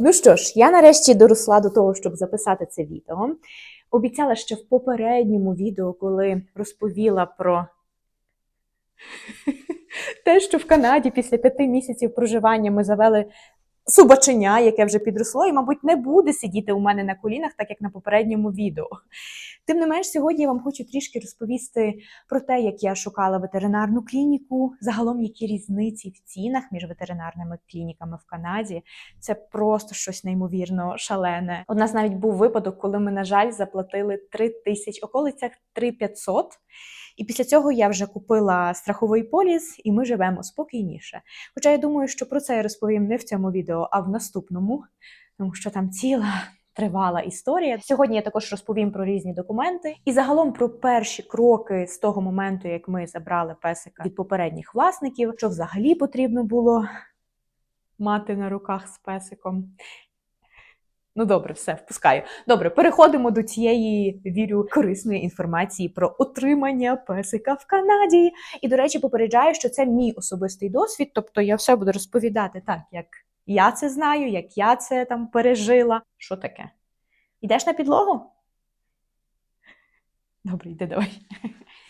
Ну що ж, я нарешті доросла до того, щоб записати це відео. Обіцяла ще в попередньому відео, коли розповіла про те, що в Канаді після п'яти місяців проживання ми завели собаченя, яке вже підросло, і, мабуть, не буде сидіти у мене на колінах, так як на попередньому відео. Тим не менш, сьогодні я вам хочу трішки розповісти про те, як я шукала ветеринарну клініку, загалом які різниці в цінах між ветеринарними клініками в Канаді. Це просто щось неймовірно шалене. У нас навіть був випадок, коли ми, на жаль, заплатили 3 тисяч, околицях 3 500. І після цього я вже купила страховий поліс, і ми живемо спокійніше. Хоча я думаю, що про це я розповім не в цьому відео, а в наступному, тому що там ціла тривала історія. Сьогодні я також розповім про різні документи і загалом про перші кроки з того моменту, як ми забрали песика від попередніх власників, що взагалі потрібно було мати на руках з песиком. Ну, добре, все впускаю. Добре, переходимо до цієї вірю корисної інформації про отримання песика в Канаді. І, до речі, попереджаю, що це мій особистий досвід. Тобто я все буду розповідати так, як я це знаю, як я це там пережила. Що таке? Йдеш на підлогу? Добре, йди давай.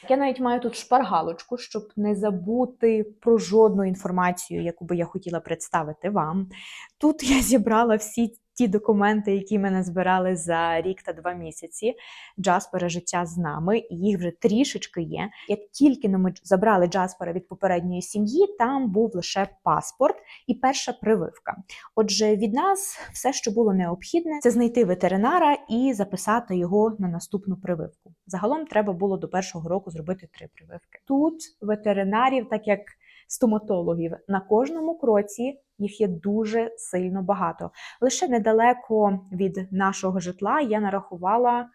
Я навіть маю тут шпаргалочку, щоб не забути про жодну інформацію, яку би я хотіла представити вам. Тут я зібрала всі ті документи, які мене збирали за рік та два місяці. Джаспера життя з нами, і їх вже трішечки є. Як тільки ми забрали Джаспера від попередньої сім'ї, там був лише паспорт і перша прививка. Отже, від нас все, що було необхідне, це знайти ветеринара і записати його на наступну прививку. Загалом треба було до першого року зробити три прививки. Тут ветеринарів, так як стоматологів, на кожному кроці їх є дуже сильно багато. Лише недалеко від нашого житла я нарахувала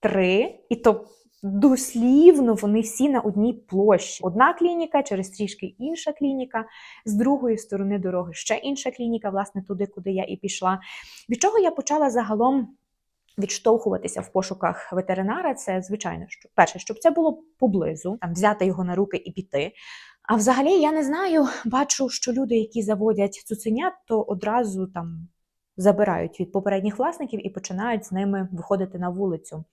три, і то дослівно вони всі на одній площі. Одна клініка, через трішки інша клініка, з другої сторони дороги ще інша клініка, власне, туди, куди я і пішла. Від чого я почала загалом відштовхуватися в пошуках ветеринара, це звичайно, що перше, щоб це було поблизу, там взяти його на руки і піти. А взагалі я не знаю, бачу, що люди, які заводять цуценят, то одразу там забирають від попередніх власників і починають з ними виходити на вулицю.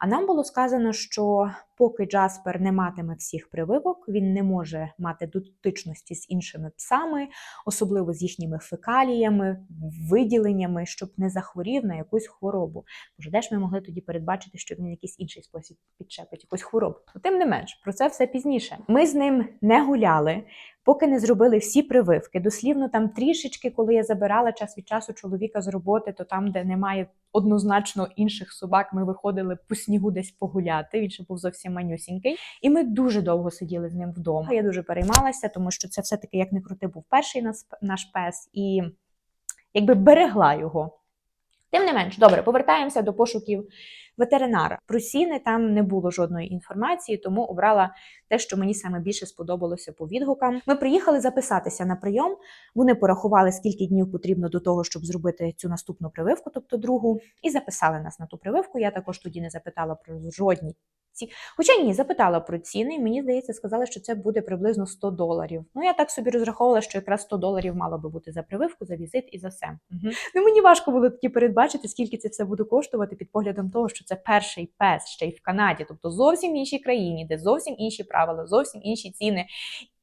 А нам було сказано, що поки Джаспер не матиме всіх прививок, він не може мати дотичності з іншими псами, особливо з їхніми фекаліями, виділеннями, щоб не захворів на якусь хворобу. Боже, де ж ми могли тоді передбачити, що він якийсь інший спосіб підчепить якусь хворобу? Ну, Тим не менш, про це все пізніше. Ми з ним не гуляли. Поки не зробили всі прививки, дослівно там трішечки, коли я забирала час від часу чоловіка з роботи, то там, де немає однозначно інших собак, ми виходили по снігу десь погуляти. Він ще був зовсім манюсінький. І ми дуже довго сиділи з ним вдома. Я дуже переймалася, тому що це все-таки як не крути, був перший наш пес, і якби берегла його. Тим не менш, добре, повертаємося до пошуків ветеринара. Про сіни там не було жодної інформації, тому обрала те, що мені саме більше сподобалося по відгукам. Ми приїхали записатися на прийом. Вони порахували, скільки днів потрібно до того, щоб зробити цю наступну прививку, тобто другу, і записали нас на ту прививку. Я також тоді не запитала про жодні ці. Хоча ні, запитала про ціни. і Мені здається, сказали, що це буде приблизно 100 доларів. Ну я так собі розраховувала, що якраз 100 доларів мало би бути за прививку, за візит і за все. Угу. Ну мені важко було тоді передбачити, скільки це все буде коштувати під поглядом того, що це перший пес ще й в Канаді, тобто зовсім іншій країні, де зовсім інші правила, зовсім інші ціни.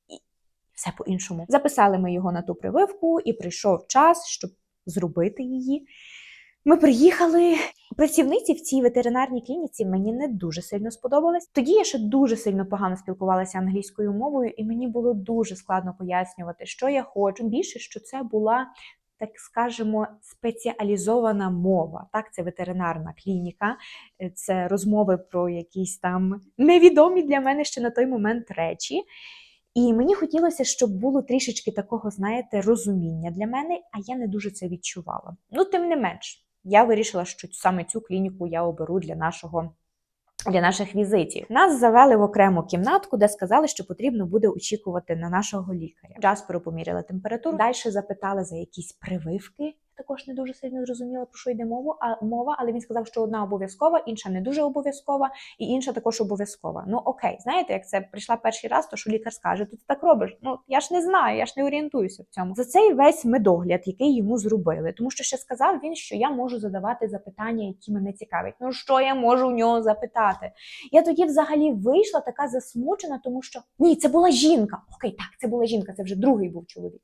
І все по-іншому. Записали ми його на ту прививку, і прийшов час, щоб зробити її. Ми приїхали. Працівниці в цій ветеринарній клініці мені не дуже сильно сподобались. Тоді я ще дуже сильно погано спілкувалася англійською мовою, і мені було дуже складно пояснювати, що я хочу. Більше що це була. Так скажемо, спеціалізована мова. Так, це ветеринарна клініка, е, це розмови про якісь там невідомі для мене ще на той момент речі. І мені хотілося, щоб було трішечки такого, знаєте, розуміння для мене, а я не дуже це відчувала. Ну, тим не менш, я вирішила, що саме цю клініку я оберу для нашого. Для наших візитів нас завели в окрему кімнатку, де сказали, що потрібно буде очікувати на нашого лікаря. Джасперу поміряли температуру. Далі запитали за якісь прививки. Також не дуже сильно зрозуміла, про що йде мову, а, мова, але він сказав, що одна обов'язкова, інша не дуже обов'язкова, і інша також обов'язкова. Ну окей, знаєте, як це прийшла перший раз, то що лікар скаже, то ти так робиш. Ну я ж не знаю, я ж не орієнтуюся в цьому. За цей весь медогляд, який йому зробили, тому що ще сказав він, що я можу задавати запитання, які мене цікавлять. Ну що я можу у нього запитати? Я тоді взагалі вийшла така засмучена, тому що ні, це була жінка. Окей, так, це була жінка, це вже другий був чоловік.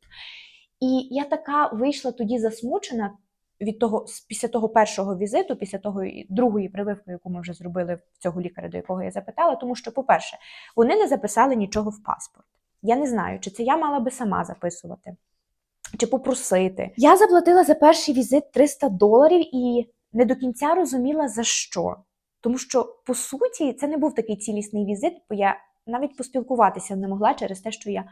І я така вийшла тоді засмучена від того, після того першого візиту, після того другої прививки, яку ми вже зробили в цього лікаря, до якого я запитала, тому що, по-перше, вони не записали нічого в паспорт. Я не знаю, чи це я мала би сама записувати, чи попросити. Я заплатила за перший візит 300 доларів і не до кінця розуміла за що. Тому що, по суті, це не був такий цілісний візит, бо я навіть поспілкуватися не могла через те, що я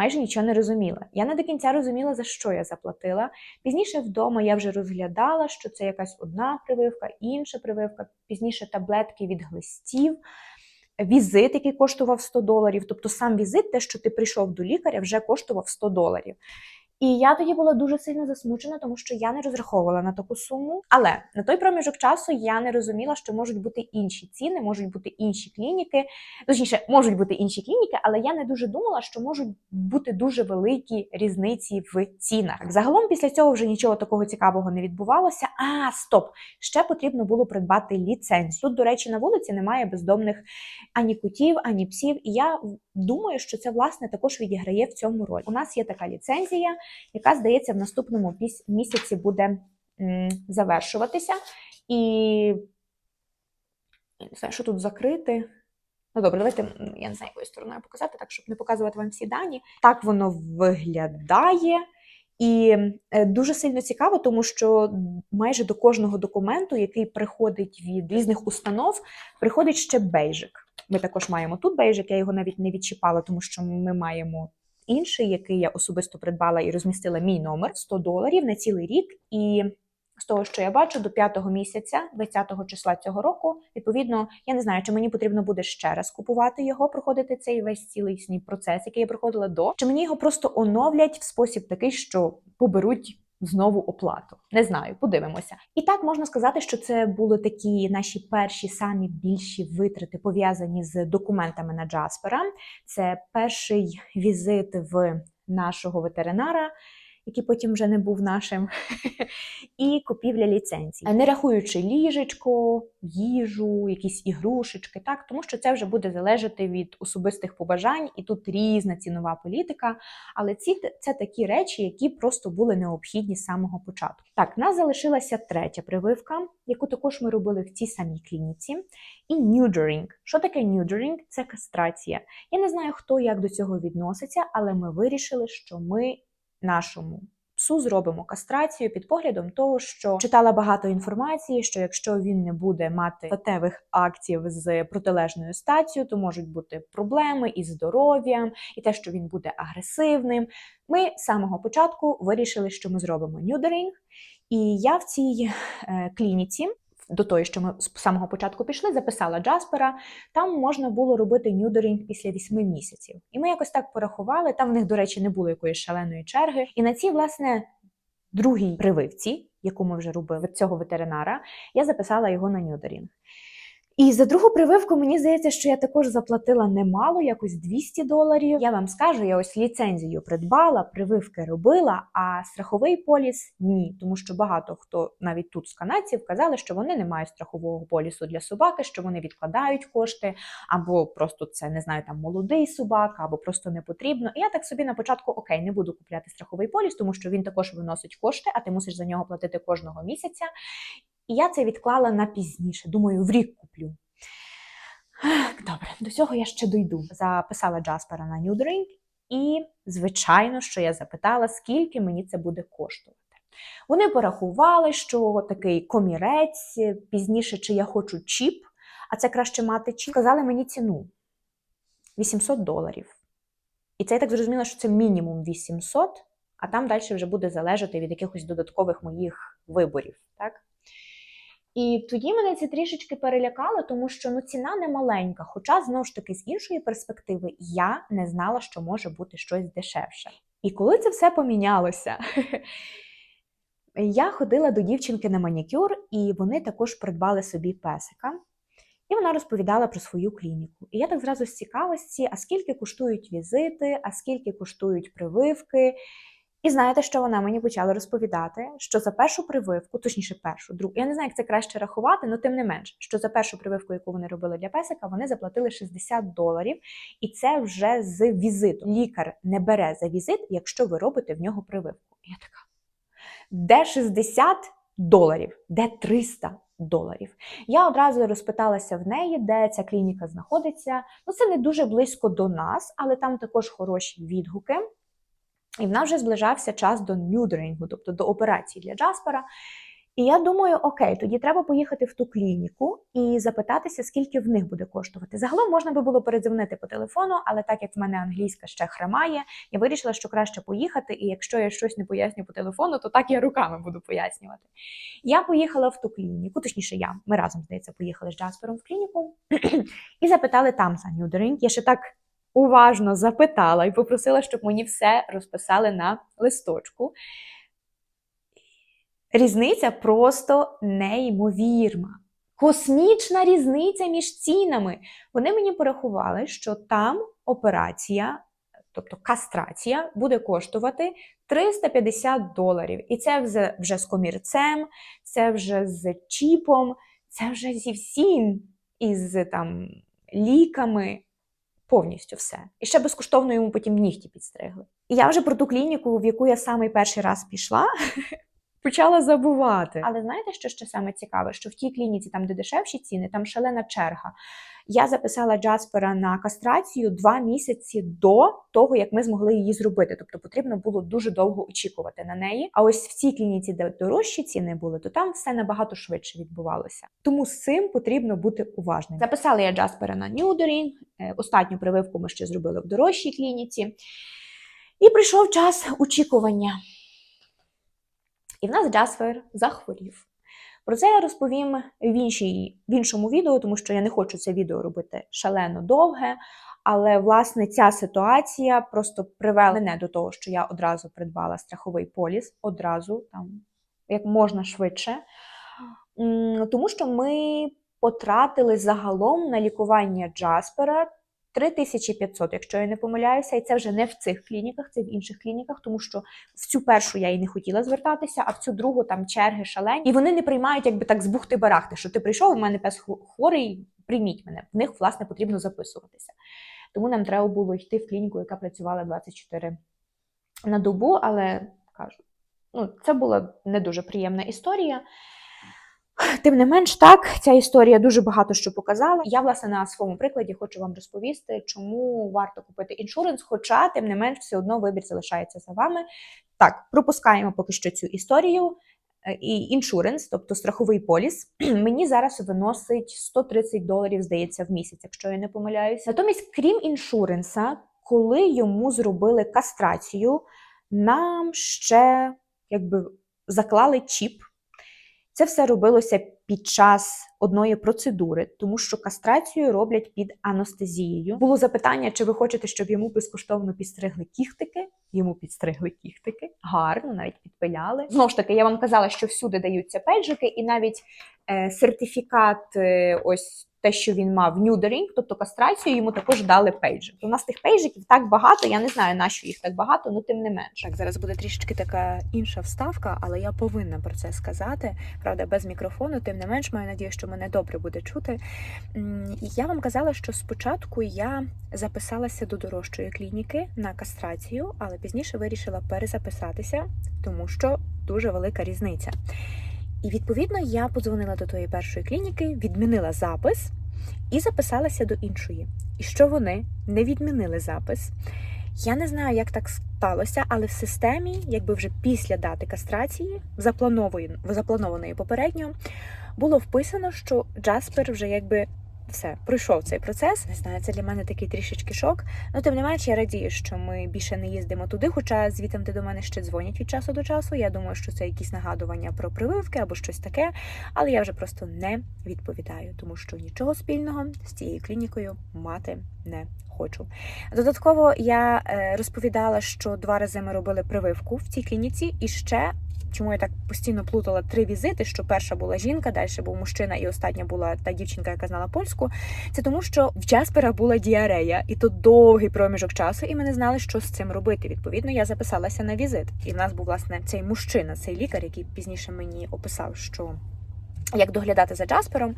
майже нічого не розуміла. Я не до кінця розуміла, за що я заплатила. Пізніше вдома я вже розглядала, що це якась одна прививка, інша прививка, пізніше таблетки від глистів, візит, який коштував 100 доларів. Тобто сам візит, те, що ти прийшов до лікаря, вже коштував 100 доларів. І я тоді була дуже сильно засмучена, тому що я не розраховувала на таку суму. Але на той проміжок часу я не розуміла, що можуть бути інші ціни, можуть бути інші клініки. Точніше, можуть бути інші клініки, але я не дуже думала, що можуть бути дуже великі різниці в цінах. Загалом після цього вже нічого такого цікавого не відбувалося. А, стоп! Ще потрібно було придбати ліцензію. Тут, до речі, на вулиці немає бездомних ані котів, ані псів. І я думаю, що це власне також відіграє в цьому роль. У нас є така ліцензія, яка здається в наступному місяці буде завершуватися. І не знаю, що тут закрити. Ну добре, давайте я не знаю, якою стороною показати, так щоб не показувати вам всі дані. Так воно виглядає. І е, дуже сильно цікаво, тому що майже до кожного документу, який приходить від різних установ, приходить ще бейжик. Ми також маємо тут бейжик, я його навіть не відчіпала, тому що ми маємо інший, який я особисто придбала і розмістила мій номер 100 доларів на цілий рік. І з того, що я бачу, до 5 місяця, 20 числа цього року, відповідно, я не знаю, чи мені потрібно буде ще раз купувати його, проходити цей весь цілий процес, який я проходила до, чи мені його просто оновлять в спосіб такий, що поберуть. Знову оплату. Не знаю, подивимося. І так можна сказати, що це були такі наші перші самі більші витрати, пов'язані з документами на Джаспера. Це перший візит в нашого ветеринара, який потім вже не був нашим, і купівля ліцензій, не рахуючи ліжечко, їжу, якісь ігрушечки, так тому що це вже буде залежати від особистих побажань, і тут різна цінова політика. Але ці це такі речі, які просто були необхідні з самого початку. Так, нас залишилася третя прививка, яку також ми робили в цій самій клініці. І нюдерінг. Що таке нюдерінг? Це кастрація. Я не знаю, хто як до цього відноситься, але ми вирішили, що ми нашому псу зробимо кастрацію під поглядом того, що читала багато інформації, що якщо він не буде мати статевих актів з протилежною статтю, то можуть бути проблеми із здоров'ям, і те, що він буде агресивним. Ми з самого початку вирішили, що ми зробимо нюдерінг. І я в цій е, клініці. До того, що ми з самого початку пішли, записала Джаспера. Там можна було робити нюдерінг після 8 місяців. І ми якось так порахували. Там в них, до речі, не було якоїсь шаленої черги. І на цій, власне, другій прививці, яку ми вже робили від цього ветеринара, я записала його на нюдерінг. І за другу прививку мені здається, що я також заплатила немало, якось 200 доларів. Я вам скажу, я ось ліцензію придбала, прививки робила, а страховий поліс ні, тому що багато хто навіть тут з канадців казали, що вони не мають страхового полісу для собаки, що вони відкладають кошти, або просто це не знаю, там молодий собака, або просто не потрібно. І я так собі на початку окей, не буду купляти страховий поліс, тому що він також виносить кошти, а ти мусиш за нього платити кожного місяця. І я це відклала на пізніше. Думаю, в рік куплю. Добре, до цього я ще дойду. Записала Джаспера на нюдерінг, і, звичайно, що я запитала, скільки мені це буде коштувати. Вони порахували, що такий комірець, пізніше, чи я хочу чіп, а це краще мати чіп. Сказали мені ціну 800 доларів. І це я так зрозуміла, що це мінімум 800, а там далі вже буде залежати від якихось додаткових моїх виборів. Так? І тоді мене це трішечки перелякало, тому що ну, ціна не маленька. Хоча, знову ж таки, з іншої перспективи, я не знала, що може бути щось дешевше. І коли це все помінялося, Я ходила до дівчинки на манікюр, і вони також придбали собі песика. І вона розповідала про свою клініку. І я так зразу з цікавості, а скільки коштують візити, а скільки коштують прививки. І знаєте, що вона мені почала розповідати? Що за першу прививку, точніше, першу, другу, я не знаю, як це краще рахувати, але тим не менш, що за першу прививку, яку вони робили для песика, вони заплатили 60 доларів, і це вже з візиту. Лікар не бере за візит, якщо ви робите в нього прививку. Я така. Де 60 доларів? Де 300 доларів? Я одразу розпиталася в неї, де ця клініка знаходиться. Ну, це не дуже близько до нас, але там також хороші відгуки. І в нас вже зближався час до нюдерингу, тобто до операції для Джаспера. І я думаю, окей, тоді треба поїхати в ту клініку і запитатися, скільки в них буде коштувати. Загалом можна би було передзвонити по телефону, але так як в мене англійська ще храмає, я вирішила, що краще поїхати, і якщо я щось не поясню по телефону, то так я руками буду пояснювати. Я поїхала в ту клініку, точніше, я ми разом здається поїхали з Джаспером в клініку і запитали там за нюдеринг. Я ще так уважно запитала і попросила, щоб мені все розписали на листочку. Різниця просто неймовірна. Космічна різниця між цінами. Вони мені порахували, що там операція, тобто кастрація, буде коштувати 350 доларів. І це вже, з комірцем, це вже з чіпом, це вже зі всім, із там ліками. Повністю все. І ще безкоштовно йому потім нігті підстригли. І я вже про ту клініку, в яку я самий перший раз пішла, почала забувати. Але знаєте, що ще саме цікаве? Що в тій клініці, там, де дешевші ціни, там шалена черга. Я записала Джаспера на кастрацію два місяці до того, як ми змогли її зробити. Тобто потрібно було дуже довго очікувати на неї. А ось в цій клініці, де дорожчі ціни були, то там все набагато швидше відбувалося. Тому з цим потрібно бути уважним. Записала я Джаспера на Нюдорінг. Останню прививку ми ще зробили в дорожчій клініці. І прийшов час очікування. І в нас Джаспер захворів. Про це я розповім в, іншій, в іншому відео, тому що я не хочу це відео робити шалено довге. Але власне ця ситуація просто привела мене до того, що я одразу придбала страховий поліс, одразу там як можна швидше. Тому що ми потратили загалом на лікування Джаспера 3500, якщо я не помиляюся, і це вже не в цих клініках, це в інших клініках, тому що в цю першу я і не хотіла звертатися, а в цю другу там черги шалені. І вони не приймають якби так з бухти барахти, що ти прийшов, у мене пес хворий, прийміть мене. В них, власне, потрібно записуватися. Тому нам треба було йти в клініку, яка працювала 24 на добу, але кажу, ну, це була не дуже приємна історія. Тим не менш, так, ця історія дуже багато що показала. Я, власне, на своєму прикладі хочу вам розповісти, чому варто купити іншуренс, хоча, тим не менш, все одно вибір залишається за вами. Так, пропускаємо поки що цю історію. І іншуренс, тобто страховий поліс, мені зараз виносить 130 доларів, здається, в місяць, якщо я не помиляюся. Натомість, крім іншуренса, коли йому зробили кастрацію, нам ще якби заклали чіп. Це все робилося під час одної процедури, тому що кастрацію роблять під анестезією. Було запитання, чи ви хочете, щоб йому безкоштовно підстригли кіхтики. Йому підстригли кіхтики, гарно, навіть підпиляли. Знову ж таки, я вам казала, що всюди даються педжики, і навіть сертифікат, е, ось те, що він мав нюдерінг, тобто кастрацію, йому також дали пейджик. У нас тих пейджиків так багато, я не знаю, на що їх так багато, але тим не менше. Так, зараз буде трішечки така інша вставка, але я повинна про це сказати. Правда, без мікрофону, тим не менш, маю надію, що мене добре буде чути. Я вам казала, що спочатку я записалася до дорожчої клініки на кастрацію, але пізніше вирішила перезаписатися, тому що дуже велика різниця. І відповідно я подзвонила до тої першої клініки, відмінила запис і записалася до іншої. І що вони не відмінили запис. Я не знаю, як так сталося, але в системі, якби вже після дати кастрації, запланованої, запланованої попередньо, було вписано, що Джаспер вже якби все, пройшов цей процес. Не знаю, це для мене такий трішечки шок. Ну, тим не менш, я радію, що ми більше не їздимо туди, хоча звітом до мене ще дзвонять від часу до часу. Я думаю, що це якісь нагадування про прививки або щось таке, але я вже просто не відповідаю, тому що нічого спільного з цією клінікою мати не хочу. Додатково я розповідала, що два рази ми робили прививку в цій клініці, і ще чому я так постійно плутала три візити, що перша була жінка, далі був мужчина, і остання була та дівчинка, яка знала польську. Це тому, що в Джаспера була діарея, і то довгий проміжок часу, і ми не знали, що з цим робити. Відповідно, я записалася на візит. І в нас був власне цей мужчина, цей лікар, який пізніше мені описав, що як доглядати за Джаспером.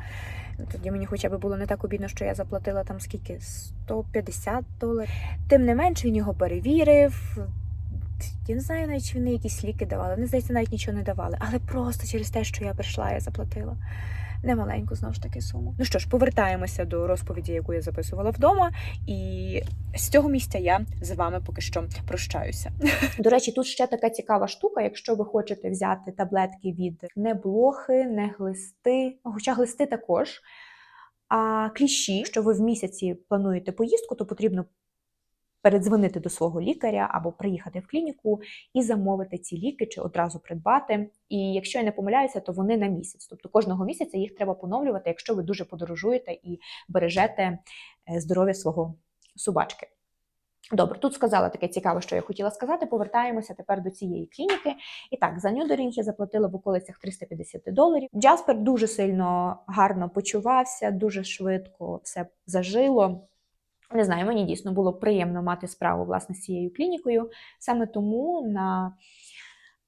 Тоді мені хоча б було не так обідно, що я заплатила там скільки 150 доларів. Тим не менш, він його перевірив. Я не знаю навіть, чи вони якісь ліки давали. Мені здається, навіть нічого не давали. Але просто через те, що я прийшла, я заплатила немаленьку знову ж таки суму. Ну що ж, повертаємося до розповіді, яку я записувала вдома, і з цього місця я з вами поки що прощаюся. До речі, тут ще така цікава штука, якщо ви хочете взяти таблетки від не блохи, не глисти, хоча глисти також. А кліщі, якщо ви в місяці плануєте поїздку, то потрібно передзвонити до свого лікаря або приїхати в клініку і замовити ці ліки чи одразу придбати. І якщо я не помиляюся, то вони на місяць. Тобто кожного місяця їх треба поновлювати, якщо ви дуже подорожуєте і бережете е, здоров'я свого собачки. Добре, тут сказала таке цікаве, що я хотіла сказати. Повертаємося тепер до цієї клініки. І так, за нюдерінг я заплатила в околицях 350 доларів. Джаспер дуже сильно гарно почувався, дуже швидко все зажило. Не знаю, мені дійсно було приємно мати справу власне з цією клінікою. Саме тому на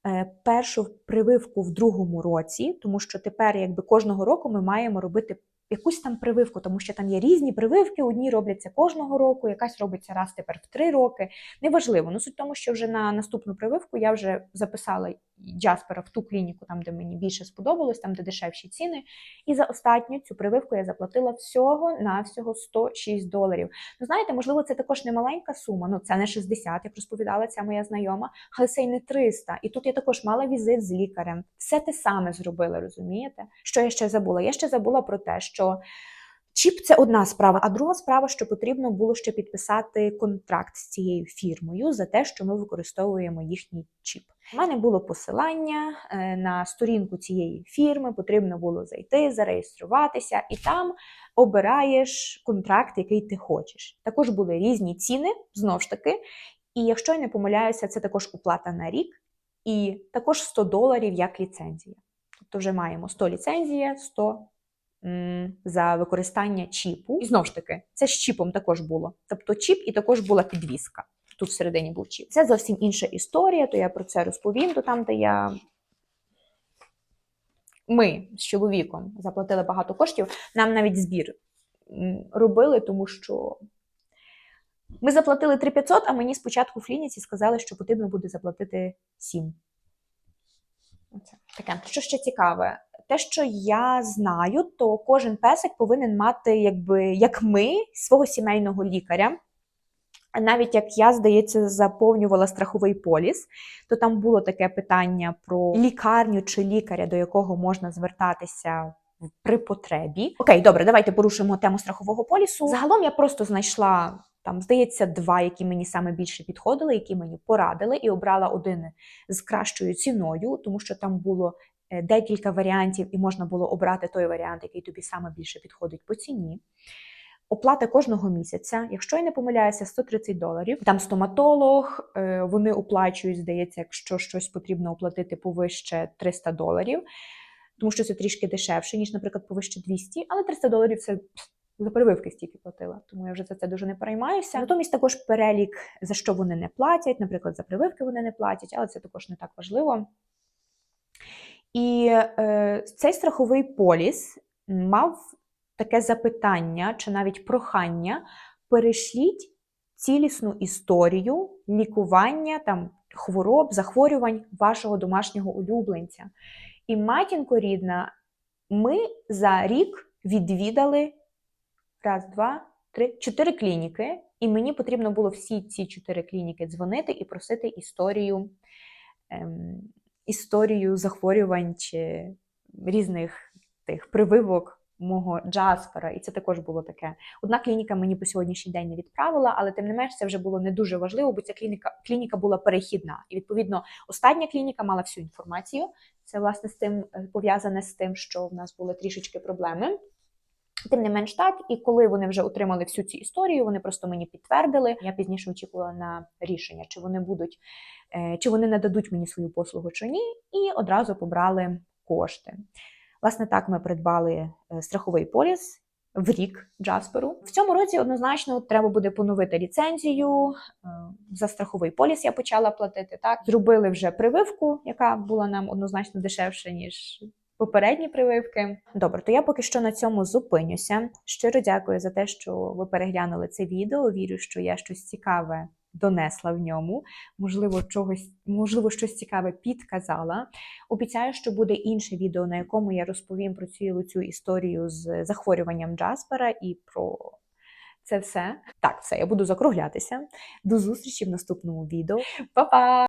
е, першу прививку в другому році, тому що тепер, якби кожного року, ми маємо робити якусь там прививку, тому що там є різні прививки. Одні робляться кожного року, якась робиться раз тепер в три роки. Неважливо. Ну суть в тому, що вже на наступну прививку я вже записала Джаспера в ту клініку, там де мені більше сподобалось, там де дешевші ціни. І за останню цю прививку я заплатила всього на всього 106 доларів. Ну знаєте, можливо, це також не маленька сума. Ну це не 60, як розповідала ця моя знайома, але це й не 300. І тут я також мала візит з лікарем. Все те саме зробила, розумієте? Що я ще забула? Я ще забула про те, що. Чіп це одна справа, а друга справа, що потрібно було ще підписати контракт з цією фірмою за те, що ми використовуємо їхній чіп. У мене було посилання е, на сторінку цієї фірми, потрібно було зайти, зареєструватися, і там обираєш контракт, який ти хочеш. Також були різні ціни, знову ж таки. І якщо я не помиляюся, це також оплата на рік, і також 100 доларів як ліцензія. Тобто вже маємо 100 ліцензія, 100 м, за використання чіпу. І знову ж таки, це з чіпом також було. Тобто чіп і також була підвіска. Тут всередині був чіп. Це зовсім інша історія, то я про це розповім, то там, де я. Ми з чоловіком заплатили багато коштів. Нам навіть збір робили, тому що ми заплатили 3500, а мені спочатку в клініці сказали, що потрібно буде заплатити 7. Оце таке. Що ще цікаве, те, що я знаю, то кожен песик повинен мати, якби як ми, свого сімейного лікаря. Навіть як я, здається, заповнювала страховий поліс, то там було таке питання про лікарню чи лікаря, до якого можна звертатися при потребі. Окей, добре, давайте порушимо тему страхового полісу. Загалом я просто знайшла там, здається, два, які мені саме більше підходили, які мені порадили, і обрала один з кращою ціною, тому що там було декілька варіантів, і можна було обрати той варіант, який тобі саме більше підходить по ціні. Оплата кожного місяця, якщо я не помиляюся, 130 доларів. Там стоматолог, е, вони оплачують, здається, якщо щось потрібно оплатити повище 300 доларів, тому що це трішки дешевше, ніж, наприклад, повище 200, але 300 доларів це за прививки стільки платила, тому я вже за це дуже не переймаюся. Натомість також перелік, за що вони не платять, наприклад, за прививки вони не платять, але це також не так важливо. І е, цей страховий поліс мав таке запитання чи навіть прохання: перешліть цілісну історію лікування там, хвороб, захворювань вашого домашнього улюбленця. І матінко рідна, ми за рік відвідали раз, два, три, чотири клініки, і мені потрібно було всі ці чотири клініки дзвонити і просити історію, ем, історію захворювань чи різних тих прививок мого Джаспера, і це також було таке. Одна клініка мені по сьогоднішній день не відправила, але тим не менш це вже було не дуже важливо, бо ця клініка, клініка була перехідна. І відповідно остання клініка мала всю інформацію. Це власне з тим е, пов'язане з тим, що в нас були трішечки проблеми. Тим не менш так, і коли вони вже отримали всю цю історію, вони просто мені підтвердили. Я пізніше очікувала на рішення, чи вони будуть, е, чи вони нададуть мені свою послугу чи ні, і одразу побрали кошти. Власне, так ми придбали е, страховий поліс в рік Джасперу. В цьому році однозначно треба буде поновити ліцензію. Е, За страховий поліс я почала платити. Так, зробили вже прививку, яка була нам однозначно дешевша ніж. Попередні прививки. Добре, то я поки що на цьому зупинюся. Щиро дякую за те, що ви переглянули це відео. Вірю, що я щось цікаве донесла в ньому. Можливо, чогось, можливо, щось цікаве підказала. Обіцяю, що буде інше відео, на якому я розповім про цілу цю історію з захворюванням Джаспера і про це все. Так, все, я буду закруглятися. До зустрічі в наступному відео. Па-па!